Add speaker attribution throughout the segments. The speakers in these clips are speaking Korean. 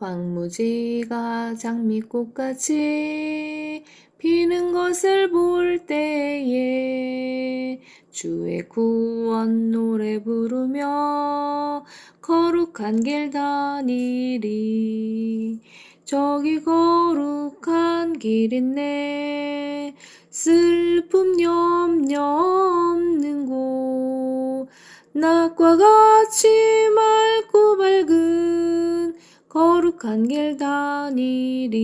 Speaker 1: 황무지가 장미꽃같이 피는 것을 볼 때에 주의 구원 노래 부르며 거룩한 길 다니리. 저기 거룩한 길 있네. 슬픔 염려 없는 곳. 낮과 같이 맑고 밝은 거룩한 길 다니리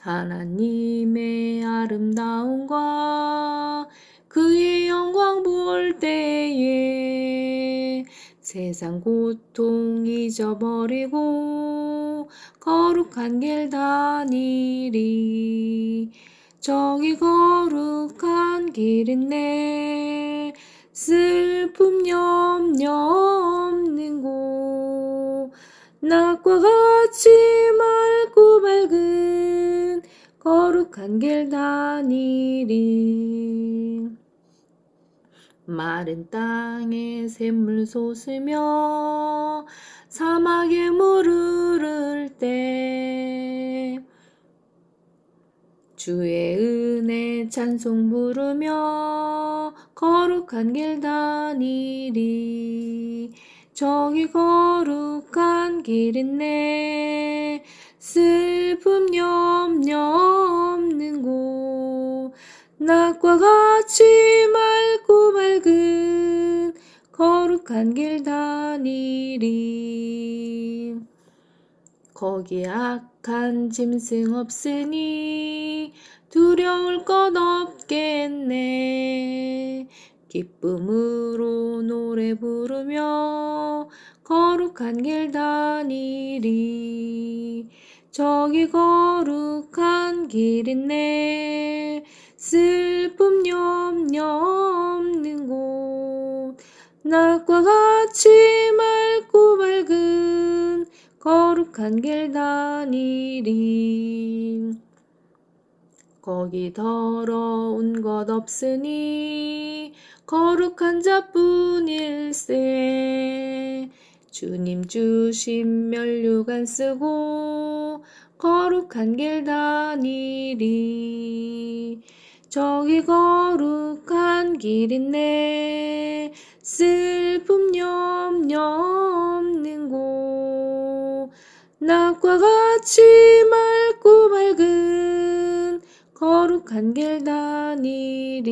Speaker 1: 하나님의 아름다움과 그의 영광 볼 때에 세상 고통 잊어버리고 거룩한 길 다니리 저기 거룩한 길 있네 슬픔 염려 없는 곳 낮과 같이 맑고 밝은 거룩한 길 다니리. 마른 땅에 샘물 솟으며 사막에 물 흐를 때 주의 은혜 찬송 부르며 거룩한 길 다니리 저기 거룩한 길 있네. 슬픔 염려 없는 곳. 낮과 같이 맑고 밝은 거룩한 길 다니리. 거기 악한 짐승 없으니 두려울 것 없겠네 기쁨으로 노래 부르며 거룩한 길 다니리. 저기 거룩한 길 있네. 슬픔 염려 없는 곳. 낮과 같이 맑고 밝은 거룩한 길 다니리. 거기 더러운 것 없으니 거룩한 자뿐 일세. 주님 주신 면류관 쓰고 거룩한 길 다니리. 저기 거룩한 길 있네. 슬픔 염려 없는 곳. 낮과 같이 맑고 밝은 거룩한 길 다니리